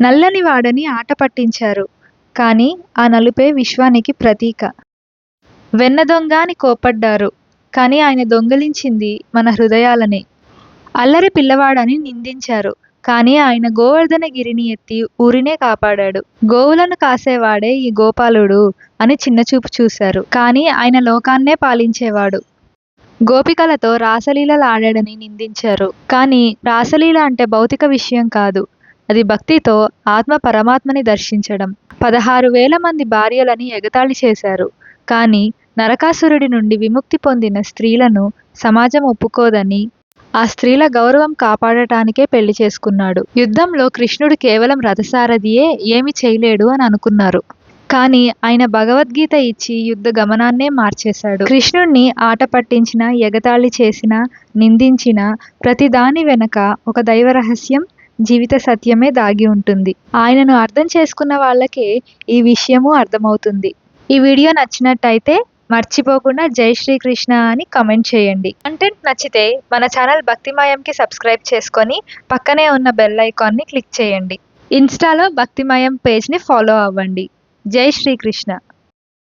నల్లని వాడని ఆట పట్టించారు. కానీ ఆ నలుపే విశ్వానికి ప్రతీక. వెన్న దొంగ అని కోపడ్డారు కానీ ఆయన దొంగిలించింది మన హృదయాలనే. అల్లరి పిల్లవాడని నిందించారు. కానీ ఆయన గోవర్ధనగిరిని ఎత్తి ఊరినే కాపాడాడు. గోవులను కాసేవాడే ఈ గోపాలుడు అని చిన్నచూపు చూశారు. కానీ ఆయన లోకాన్నే పాలించేవాడు. గోపికలతో రాసలీలలు ఆడాడని నిందించారు. కానీ రాసలీల అంటే భౌతిక విషయం కాదు. అది భక్తితో ఆత్మ పరమాత్మని దర్శించడం. పదహారు వేల మంది భార్యలని ఎగతాళి చేశారు. కానీ నరకాసురుడి నుండి విముక్తి పొందిన స్త్రీలను సమాజం ఒప్పుకోదని ఆ స్త్రీల గౌరవం కాపాడటానికే పెళ్ళి చేసుకున్నాడు. యుద్ధంలో కృష్ణుడు కేవలం రథసారథియే ఏమి చేయలేడు అని అనుకున్నారు. కానీ ఆయన భగవద్గీత ఇచ్చి యుద్ధ గమనాన్నే మార్చేశాడు. కృష్ణుణ్ణి ఆట పట్టించిన ఎగతాళి చేసిన నిందించిన ప్రతి దాని వెనక ఒక దైవ రహస్యం జీవిత సత్యమే దాగి ఉంటుంది. ఆయనను అర్థం చేసుకున్న వాళ్ళకే ఈ విషయము అర్థమవుతుంది. ఈ వీడియో నచ్చినట్టయితే మర్చిపోకుండా జై శ్రీకృష్ణ అని కమెంట్ చేయండి. కంటెంట్ నచ్చితే మన ఛానల్ భక్తిమయంకి సబ్స్క్రైబ్ చేసుకొని పక్కనే ఉన్న బెల్ ఐకాన్ని క్లిక్ చేయండి. ఇన్స్టాలో భక్తిమయం పేజ్ని ఫాలో అవ్వండి. జై శ్రీకృష్ణ.